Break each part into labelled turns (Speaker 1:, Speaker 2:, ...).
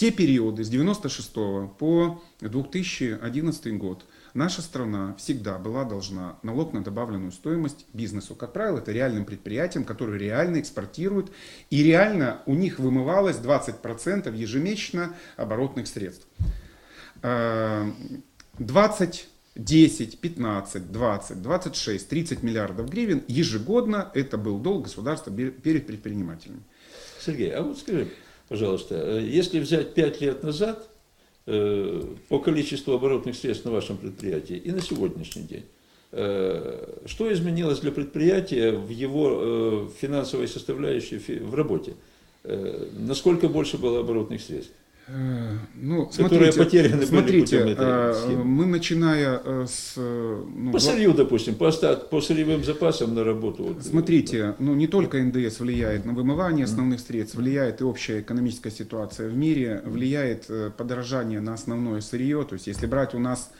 Speaker 1: Все периоды с 96 по 2011 год наша страна всегда была должна налог на добавленную стоимость бизнесу. Как правило, это реальным предприятиям, которые реально экспортируют. И реально у них вымывалось 20% ежемесячно оборотных средств. 20 10, 15, 20, 26, 30 миллиардов гривен ежегодно это был долг государства перед предпринимателями.
Speaker 2: Сергей, а вот скажи, пожалуйста, э, если взять 5 лет назад э, по количеству оборотных средств на вашем предприятии и на сегодняшний день, э, что изменилось для предприятия в его финансовой составляющей в работе? Насколько больше было оборотных средств?
Speaker 1: Э, ну, которые смотрите, потеряны смотрите, были путем этой э, Мы начиная э, с...
Speaker 2: Ну, по сырью, допустим, по, остат, по сырьевым запасам на работу. Вот,
Speaker 1: смотрите, ну не только НДС влияет на вымывание основных средств, влияет и общая экономическая ситуация в мире, влияет подорожание на основное сырье. То есть если брать у нас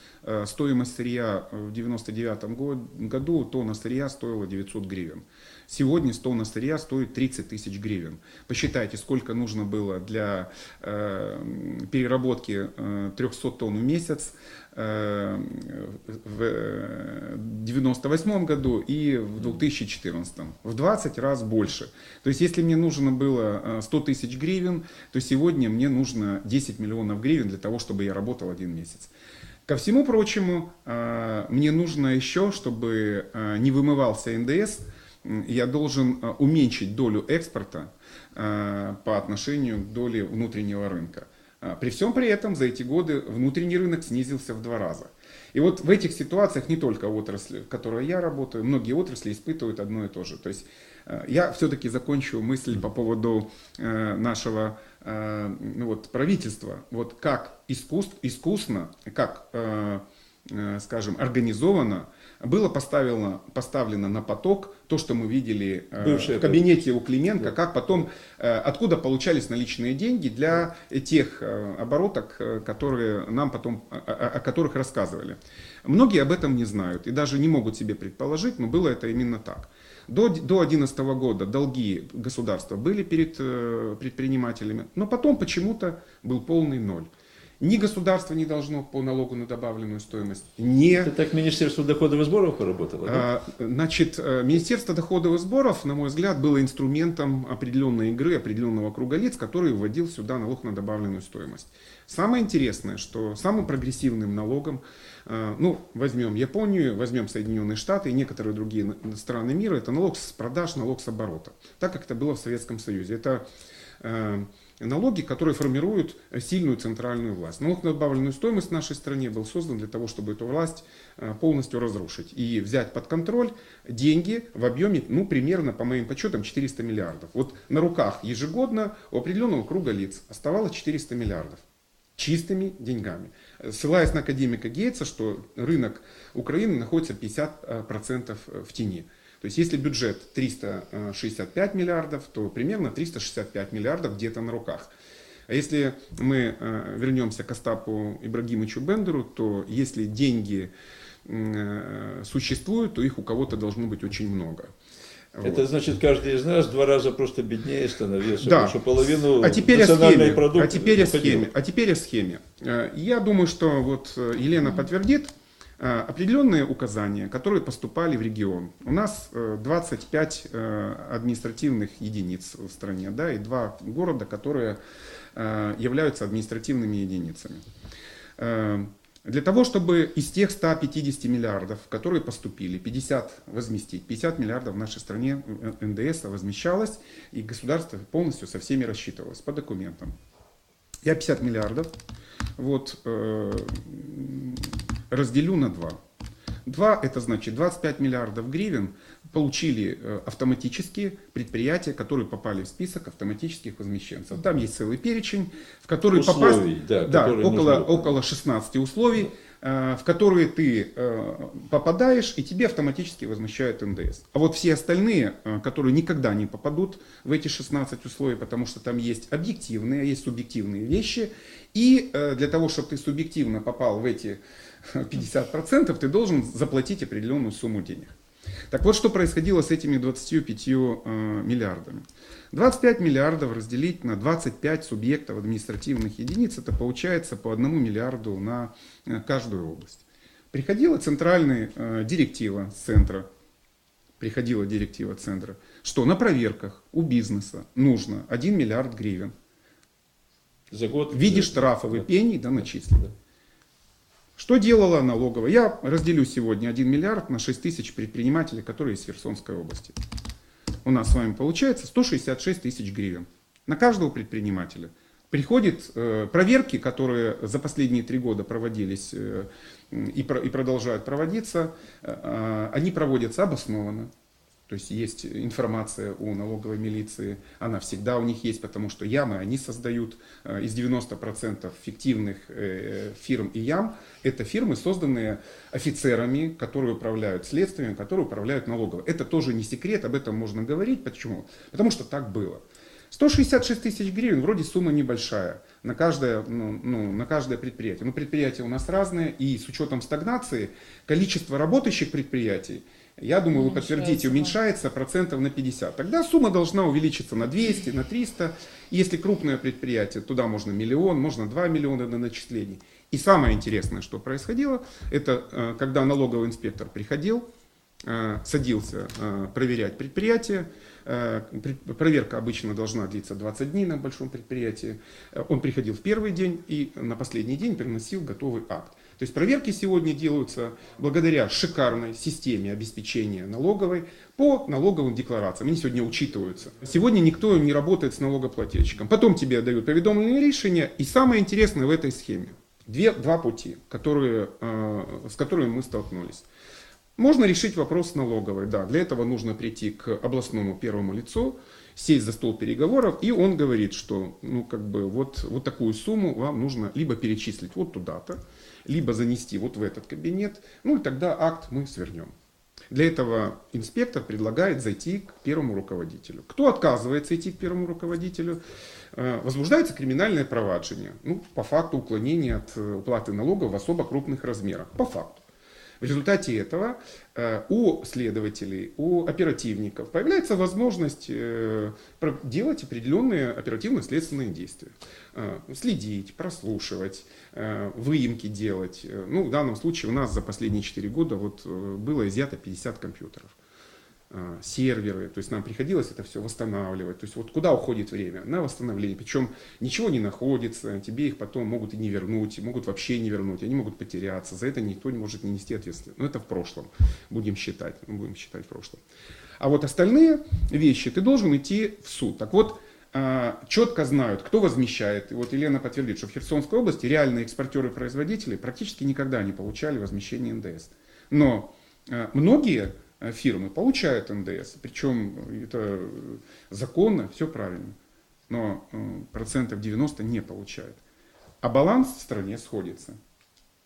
Speaker 1: стоимость сырья в 99 году, то на сырья стоила 900 гривен. Сегодня 100 на сырья стоит 30 тысяч гривен. Посчитайте, сколько нужно было для э, переработки э, 300 тонн в месяц э, в 98 году и в 2014. В 20 раз больше. То есть, если мне нужно было 100 э, тысяч гривен, то сегодня мне нужно 10 миллионов гривен для того, чтобы я работал один месяц. Ко всему прочему, э, мне нужно еще, чтобы э, не вымывался НДС, я должен э, уменьшить долю экспорта э, по отношению к доле внутреннего рынка. Э, при всем при этом за эти годы внутренний рынок снизился в два раза. И вот в этих ситуациях не только отрасли, в которой я работаю, многие отрасли испытывают одно и то же. То есть я все-таки закончу мысль по поводу нашего ну вот, правительства. Вот как искус, искусно, как, скажем, организовано было поставлено, поставлено на поток то, что мы видели э, Бывшее в кабинете у Клименко, да. как потом, э, откуда получались наличные деньги для тех э, обороток, которые нам потом, о, которых рассказывали. Многие об этом не знают и даже не могут себе предположить, но было это именно так. До 2011 года долги государства были перед предпринимателями, но потом почему-то был полный ноль. Ни государство не должно по налогу на добавленную стоимость, не...
Speaker 2: Это так Министерство доходов и сборов поработало? Да?
Speaker 1: А, значит, э, Министерство доходов и сборов, на мой взгляд, было инструментом определенной игры, определенного круга лиц, который вводил сюда налог на добавленную стоимость. Самое интересное, что самым прогрессивным налогом, э, ну, возьмем Японию, возьмем Соединенные Штаты и некоторые другие страны мира, это налог с продаж, налог с оборота. Так как это было в Советском Союзе. Это э, налоги, которые формируют сильную центральную власть. Налог на добавленную стоимость в нашей стране был создан для того, чтобы эту власть э, полностью разрушить и взять под контроль деньги в объеме, ну, примерно, по моим подсчетам, 400 миллиардов. Вот на руках ежегодно у определенного круга лиц оставалось 400 миллиардов чистыми деньгами. Ссылаясь на академика Гейтса, что рынок Украины находится 50% в тени. То есть если бюджет 365 миллиардов, то примерно 365 миллиардов где-то на руках. А если мы э, вернемся к Остапу Ибрагимовичу Бендеру, то если деньги э, существуют, то их у кого-то должно быть очень много.
Speaker 2: Это вот. значит, каждый из нас два раза просто беднее становился, да. потому что половину
Speaker 1: а теперь национальной продукции. А теперь о схеме. А теперь о схеме. Э, я думаю, что вот Елена подтвердит, определенные указания, которые поступали в регион. У нас 25 э, э, административных единиц в стране, да, и два города, которые являются административными единицами. Для того, чтобы из тех 150 миллиардов, которые поступили, 50 возместить, 50 миллиардов в нашей стране НДС возмещалось, и государство полностью со всеми рассчитывалось по документам. Я 50 миллиардов вот, разделю на 2. 2 это значит 25 миллиардов гривен получили э, автоматические предприятия, которые попали в список автоматических возмещенцев. Там есть целый перечень, в который условий, попасть, да, да, около, около 16 условий, э, в которые ты э, попадаешь, и тебе автоматически возмещают НДС. А вот все остальные, которые никогда не попадут в эти 16 условий, потому что там есть объективные, есть субъективные вещи, и для того, чтобы ты субъективно попал в эти 50% ты должен заплатить определенную сумму денег. Так вот, что происходило с этими 25 э, миллиардами. 25 миллиардов разделить на 25 субъектов административных единиц, это получается по одному миллиарду на э, каждую область. Приходила центральная э, директива центра, приходила директива центра, что на проверках у бизнеса нужно 1 миллиард гривен. За год? В виде штрафов и пений да, начислить. Да. Что делала налоговая? Я разделю сегодня 1 миллиард на 6 тысяч предпринимателей, которые из Херсонской области. У нас с вами получается 166 тысяч гривен на каждого предпринимателя. Приходят э, проверки, которые за последние три года проводились э, и, про, и продолжают проводиться, э, э они проводятся обоснованно. То есть есть информация у налоговой милиции, она всегда у них есть, потому что ямы они создают. Э, из 90% фиктивных э, фирм и ям это фирмы, созданные офицерами, которые управляют следствием, которые управляют налоговой. Это тоже не секрет, об этом можно говорить. Почему? Потому что так было. 166 тысяч гривен, вроде сумма небольшая на каждое, ну, ну, на каждое предприятие. Но предприятия у нас разные, и с учетом стагнации количество работающих предприятий я думаю, вы подтвердите, уменьшается процентов на 50. Тогда сумма должна увеличиться на 200, на 300. Если крупное предприятие, туда можно миллион, можно 2 миллиона на начислений. И самое интересное, что происходило, это э, когда налоговый инспектор приходил, э, садился э, проверять предприятие, проверка обычно должна длиться 20 дней на большом предприятии. Он приходил в первый день и на последний день приносил готовый акт. То есть проверки сегодня делаются благодаря шикарной системе обеспечения налоговой по налоговым декларациям. Они сегодня учитываются. Сегодня никто не работает с налогоплательщиком. Потом тебе дают поведомленные решения. И самое интересное в этой схеме. Две, два пути, которые, э, с которыми мы столкнулись. Можно решить вопрос налоговой, да, для этого нужно прийти к областному первому лицу, сесть за стол переговоров, и он говорит, что ну, как бы, вот, вот такую сумму вам нужно либо перечислить вот туда-то, либо занести вот в этот кабинет, ну и тогда акт мы свернем. Для этого инспектор предлагает зайти к первому руководителю. Кто отказывается идти к первому руководителю, э, возбуждается криминальное проваджение. Ну, по факту уклонения от э, уплаты налогов в особо крупных размерах. По факту. В результате этого э, у следователей, у оперативников появляется возможность э, делать определенные оперативно-следственные действия. Э, следить, прослушивать, выемки делать. Ну, в данном случае у нас за последние 4 года вот было изъято 50 компьютеров. А, серверы, то есть нам приходилось это все восстанавливать. То есть вот куда уходит время? На восстановление. Причем ничего не находится, тебе их потом могут и не вернуть, могут вообще не вернуть, они могут потеряться. За это никто не может не нести ответственность. Но это в прошлом, будем считать, мы будем считать в прошлом. А вот остальные вещи ты должен идти в суд. Так вот, а, четко знают, кто возмещает. И вот Елена подтвердит, что в Херсонской области реальные экспортеры-производители практически никогда не получали возмещение НДС. Но а, многие Э, фирмы получают НДС, причем это законно, все правильно, но э, процентов 90 не получают. А баланс в стране сходится.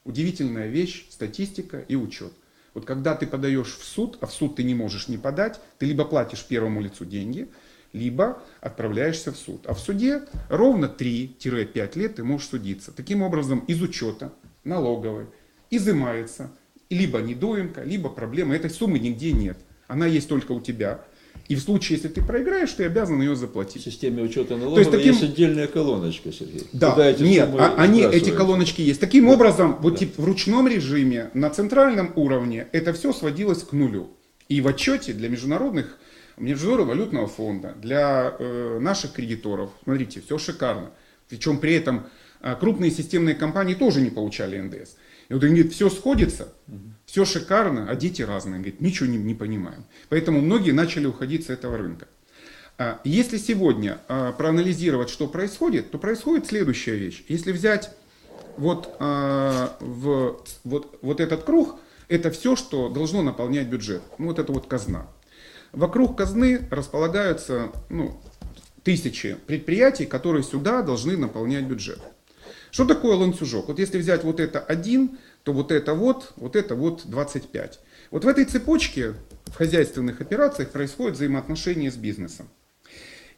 Speaker 1: Удивительная вещь, статистика и учет. Вот когда ты подаешь в суд, а в суд ты не можешь не подать, ты либо платишь первому лицу деньги, либо отправляешься в суд. А в суде ровно 3-5 лет ты можешь судиться. Таким образом, из учета налоговой изымается либо недоимка, либо проблема. Этой суммы нигде нет. Она есть только у тебя. И в случае, если ты проиграешь, ты обязан ее заплатить.
Speaker 2: В системе учета налогов То есть, таким... есть отдельная колоночка, Сергей.
Speaker 1: Да, нет, а, они, эти колоночки есть. Таким да. образом, вот да. типа, в ручном режиме, на центральном уровне, это все сводилось к нулю. И в отчете для международных, Международного валютного фонда, для э, наших кредиторов, смотрите, все шикарно. Причем при этом э, крупные системные компании тоже не получали НДС. И вот он говорит, все сходится, все шикарно, а дети разные. Говорит, ничего не, не понимаем. Поэтому многие начали уходить с этого рынка. А, если сегодня а, проанализировать, что происходит, то происходит следующая вещь. Если взять вот, а, в, вот, вот этот круг, это все, что должно наполнять бюджет. Ну, вот это вот казна. Вокруг казны располагаются ну, тысячи предприятий, которые сюда должны наполнять бюджет. Что такое ланцюжок? Вот если взять вот это 1, то вот это вот, вот это вот 25. Вот в этой цепочке в хозяйственных операциях происходит взаимоотношения с бизнесом.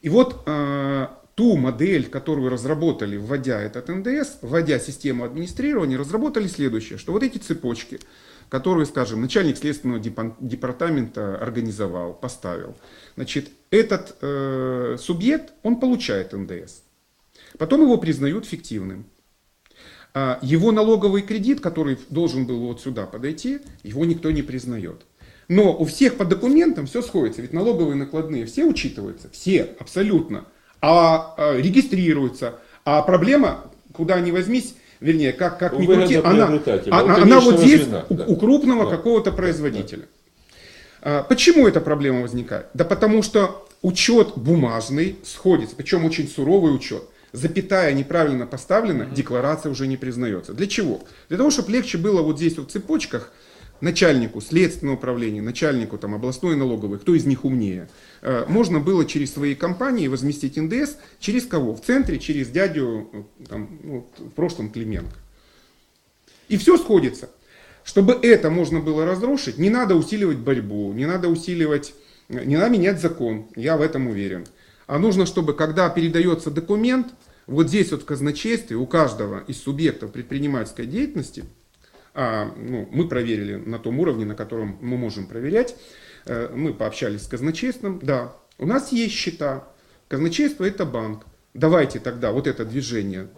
Speaker 1: И вот э, ту модель, которую разработали, вводя этот НДС, вводя систему администрирования, разработали следующее, что вот эти цепочки, которые, скажем, начальник следственного департамента организовал, поставил, значит, этот э, субъект, он получает НДС. Потом его признают фиктивным. А его налоговый кредит, который должен был вот сюда подойти, его никто не признает. Но у всех по документам все сходится, ведь налоговые накладные все учитываются, все, абсолютно а, а регистрируются. А проблема, куда ни возьмись, вернее, как, как ни крути, она, она, она вот здесь звена, у, да. у крупного да. какого-то производителя. Да. А, почему эта проблема возникает? Да потому что учет бумажный сходится, причем очень суровый учет. Запятая неправильно поставлена, mm декларация уже не признается. Для чего? Для того, чтобы легче было вот здесь вот в цепочках начальнику следственного управления, начальнику там, областной налоговой, кто из них умнее, э, можно было через свои компании возместить НДС через кого? В центре, через дядю, э, там, ну, в прошлом Клименко. И все сходится. Чтобы это можно было разрушить, не надо усиливать борьбу, не надо усиливать, э, не надо менять закон, я в этом уверен. А нужно, чтобы когда передается документ, вот здесь вот в казначействе у каждого из субъектов предпринимательской деятельности – а, ну, мы проверили на том уровне, на котором мы можем проверять. Э, мы пообщались с казначейством. Да, у нас есть счета. Казначейство это банк. Давайте тогда вот это движение,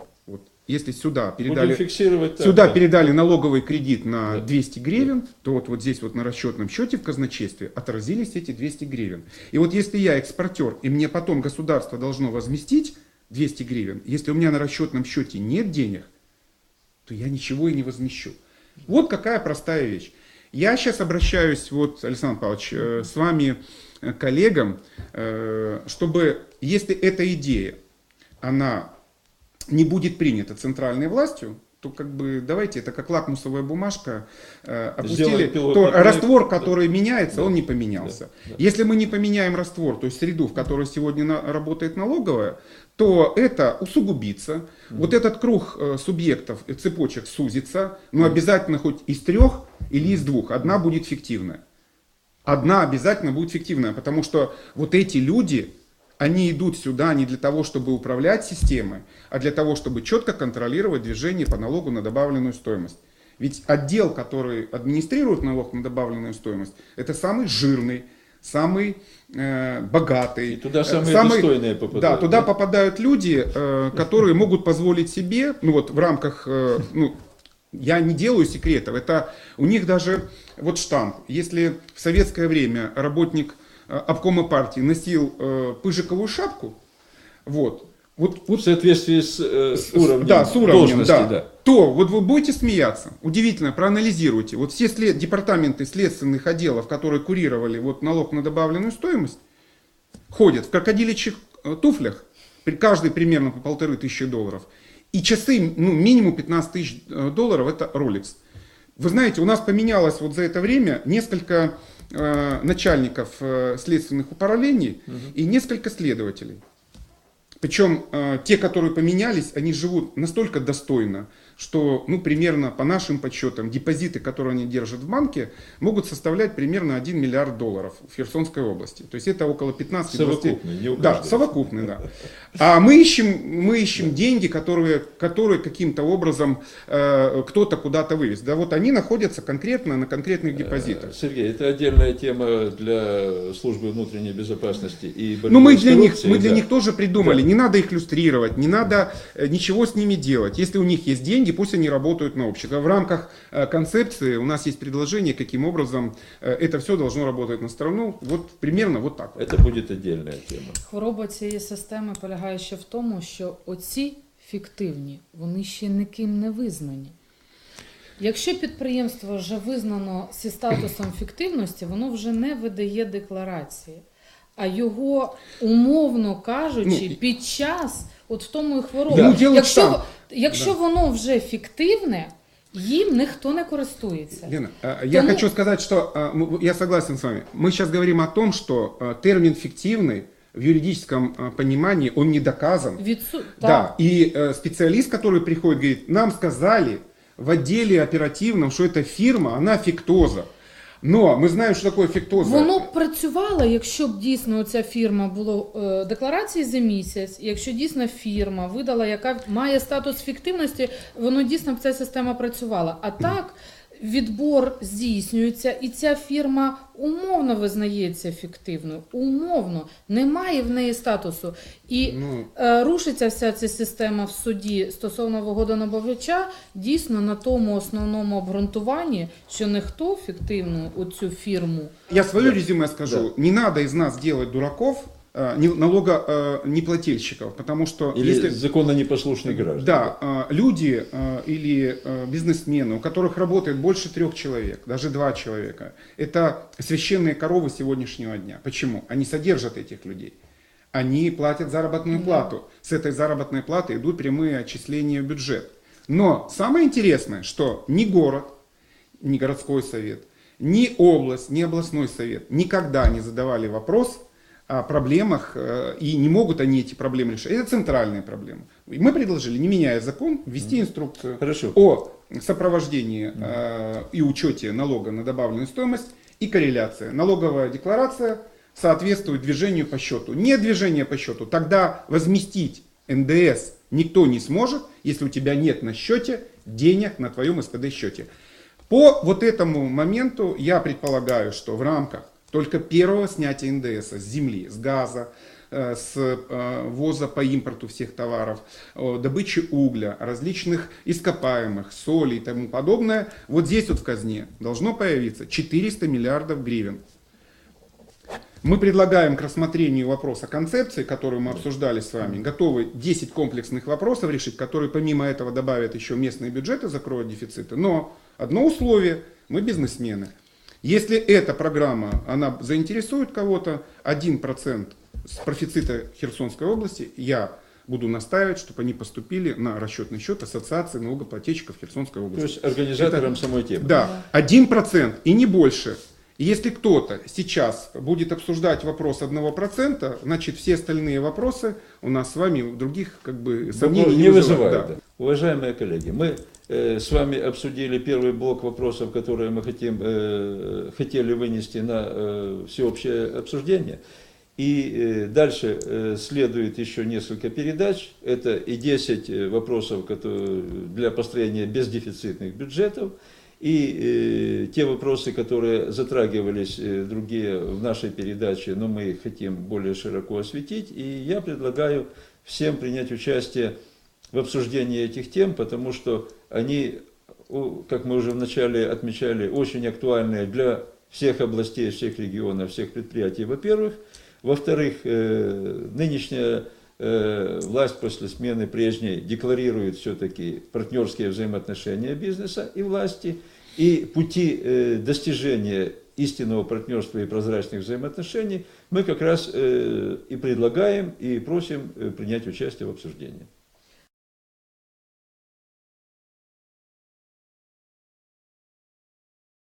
Speaker 1: если сюда передали, фиксировать сюда так, передали налоговый кредит на да. 200 гривен, то вот, вот здесь вот на расчетном счете в казначействе отразились эти 200 гривен. И вот если я экспортер, и мне потом государство должно возместить 200 гривен, если у меня на расчетном счете нет денег, то я ничего и не возмещу. Вот какая простая вещь. Я сейчас обращаюсь, вот, Александр Павлович, э, с вами, э, коллегам, э, чтобы, если эта идея, она не будет принята центральной властью, то как бы давайте это как лакмусовая бумажка э, опустили, то раствор, который меняется, да. он не поменялся. Да. Да. Если мы не поменяем раствор, то есть среду, в которой сегодня на, работает налоговая, то это усугубится. Mm. Вот этот круг э, субъектов, цепочек сузится, но обязательно хоть из трех или из двух. Одна будет фиктивная. Одна обязательно будет фиктивная, потому что вот эти люди, они идут сюда не для того, чтобы управлять системой, а для того, чтобы четко контролировать движение по налогу на добавленную стоимость. Ведь отдел, который администрирует налог на добавленную стоимость, это самый жирный, самый э, богатый.
Speaker 2: И туда самые самый, достойные попадают.
Speaker 1: Да, туда да? попадают люди, э, которые могут позволить себе, ну вот в рамках, э, ну, я не делаю секретов, это у них даже вот штамп. Если в советское время работник э, обкома партии носил э, пыжиковую шапку, вот,
Speaker 2: вот, вот, в соответствии с, э, с уровнем,
Speaker 1: да, с уровнем да, да. то вот вы будете смеяться. Удивительно, проанализируйте. Вот все след, департаменты следственных отделов, которые курировали вот налог на добавленную стоимость, ходят в крокодиличьих э, туфлях, каждый примерно по полторы тысячи долларов. И часы, ну, минимум 15 тысяч э, долларов, это Rolex. Вы знаете, у нас поменялось вот за это время несколько э, начальников э, следственных управлений угу. и несколько следователей. Причем э, те, которые поменялись, они живут настолько достойно, что, ну, примерно по нашим подсчетам, депозиты, которые они держат в банке, могут составлять примерно 1 миллиард долларов в Херсонской области. То есть это около 15-20...
Speaker 2: Совокупный, не
Speaker 1: Да, совокупный, да. А мы ищем, мы ищем деньги, которые, которые каким-то образом э, кто-то куда-то вывез. Да вот они находятся конкретно на конкретных э, депозитах.
Speaker 2: Сергей, это отдельная тема для службы внутренней безопасности и
Speaker 1: Ну мы для них, мы для да. них тоже придумали. Да. Не надо их люстрировать, не надо э, ничего с ними делать. Если у них есть деньги, деньги, пусть они работают на общество. В рамках э, концепции у нас есть предложение, каким образом э, это все должно работать на страну. Вот примерно вот так.
Speaker 2: Это будет отдельная тема.
Speaker 3: Хвороба цієї системи полягає ще в тому, що оці фіктивні, вони ще ніким не визнані. Якщо підприємство вже визнано зі статусом фіктивності, воно вже не видає декларації. А його, умовно кажучи, ну, під час, от в тому і хвороба, да. Ну, якщо Якщо да. воно вже фіктивне, им никто не користуется.
Speaker 1: Лена, я Тому... хочу сказать, что я согласен с вами. Мы сейчас говорим о том, что термин фиктивный в юридическом понимании он не доказан.
Speaker 3: Вицу...
Speaker 1: Да. да. И специалист, который приходит, говорит, нам сказали в отделе оперативном, что эта фирма, она фиктоза. Но ми знаємо, що такое фіктоза.
Speaker 3: Воно б працювало, якщо б дійсно ця фірма було е, декларації за місяць, якщо дійсно фірма видала, яка має статус фіктивності, воно дійсно б ця система працювала. А так відбор здійснюється, і ця фірма умовно визнається фіктивною. Умовно немає в неї статусу. І
Speaker 1: Ну,
Speaker 3: е, рушиться вся ця система в суді стосовно вигодонабавляча дійсно на тому основному обґрунтуванні, що ніхто фіктивну оцю фірму
Speaker 1: Я свое резюме скажу. Не надо из нас делать дураков, э, не- налогоплательщиков, потому что
Speaker 2: Или
Speaker 1: если...
Speaker 2: законно непослушных граждан.
Speaker 1: Да, э, люди э, или э, бизнесмены, у которых работает больше трех человек, даже два человека, это священные коровы сегодняшнего дня. Почему? Они содержат этих людей. Они платят заработную
Speaker 3: Да.
Speaker 1: плату. С этой заработной платы идут прямые отчисления в бюджет. Но самое интересное, что ни город, ни городской совет, ни область, ни областной совет никогда не задавали вопрос о проблемах, э, и не могут они эти проблемы решать. Это центральные проблемы. И мы предложили, не меняя закон, ввести инструкцию
Speaker 2: Хорошо.
Speaker 1: о сопровождении э, и учете налога на добавленную стоимость и корреляция. Налоговая декларация соответствует движению по счету. Не движение по счету, тогда возместить НДС никто не сможет, если у тебя нет на счете денег на твоем СПД счете. По вот этому моменту я предполагаю, что в рамках только первого снятия НДС с земли, с газа, э, с э, ввоза по импорту всех товаров, э, добычи угля, различных ископаемых, соли и тому подобное, вот здесь вот в казне должно появиться 400 миллиардов гривен. Мы предлагаем к рассмотрению вопроса концепции, которую мы обсуждали с вами, готовы 10 комплексных вопросов решить, которые помимо этого добавят еще местные бюджеты, закроют дефициты. Но одно условие, мы бизнесмены. Если эта программа, она заинтересует кого-то, 1% с профицита Херсонской области, я буду настаивать, чтобы они поступили на расчетный счет Ассоциации налогоплательщиков Херсонской
Speaker 2: То
Speaker 1: области.
Speaker 2: есть организатором самой темы.
Speaker 1: Да, один процент и не больше. Если кто-то сейчас будет обсуждать вопрос одного процента, значит все остальные вопросы у нас с вами других как бы сомнений не,
Speaker 2: не
Speaker 1: вызывают.
Speaker 2: вызывает.
Speaker 1: Да.
Speaker 2: да. Уважаемые коллеги, мы э, с вами обсудили первый блок вопросов, которые мы хотим, э, хотели вынести на э, всеобщее обсуждение. И э, дальше э, следует еще несколько передач. Это и 10 э, вопросов которые для построения бездефицитных бюджетов, и э, те вопросы, которые затрагивались э, другие в нашей передаче, но мы их хотим более широко осветить. И я предлагаю всем принять участие в обсуждении этих тем, потому что они, как мы уже вначале отмечали, очень актуальны для всех областей, всех регионов, всех предприятий, во-первых. Во-вторых, э, нынешняя власть после смены прежней декларирует все-таки партнерские взаимоотношения бизнеса и власти, и пути э, достижения истинного партнерства и прозрачных взаимоотношений мы как раз э, и предлагаем, и просим э, принять участие в обсуждении.